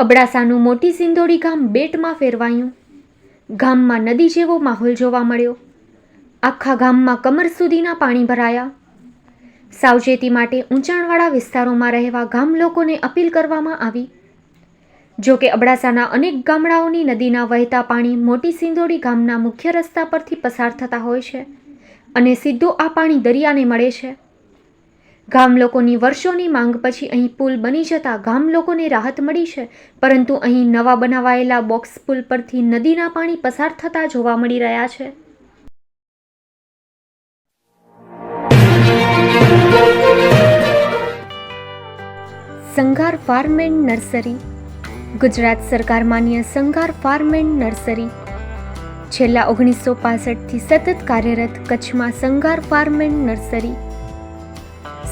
અબડાસાનું મોટી સિંદોડી ગામ બેટમાં ફેરવાયું. ગામમાં નદી જેવો માહોલ જોવા મળ્યો. આખા ગામમાં કમર સુધીના પાણી ભરાયા. સાવચેતી માટે ઊંચાણવાળા વિસ્તારોમાં રહેવા ગામ લોકોને અપીલ કરવામાં આવી. જો કે અબડાસાના અનેક ગામડાઓની નદીના વહેતા પાણી મોટી સિંદોડી ગામના મુખ્ય રસ્તા પરથી પસાર થતા હોય છે અને સીધું આ પાણી દરિયાને મળે છે. ગામ લોકોની વર્ષોની માંગ પછી અહીં પુલ બની જતા ગામ લોકોને રાહત મળી છે. પરંતુ અહીં નવા બનાવાયેલા બોક્સ પુલ પરથી નદીના પાણી પસાર થતા જોવા મળી રહ્યા છે. Sanghar farm and nursery. Gujarat સરકાર માન્ય સંઘાર ફાર્મ એન્ડ નર્સરી. છેલ્લા ઓગણીસો પાસઠથી સતત કાર્યરત કચ્છમાં Sanghar farm and nursery.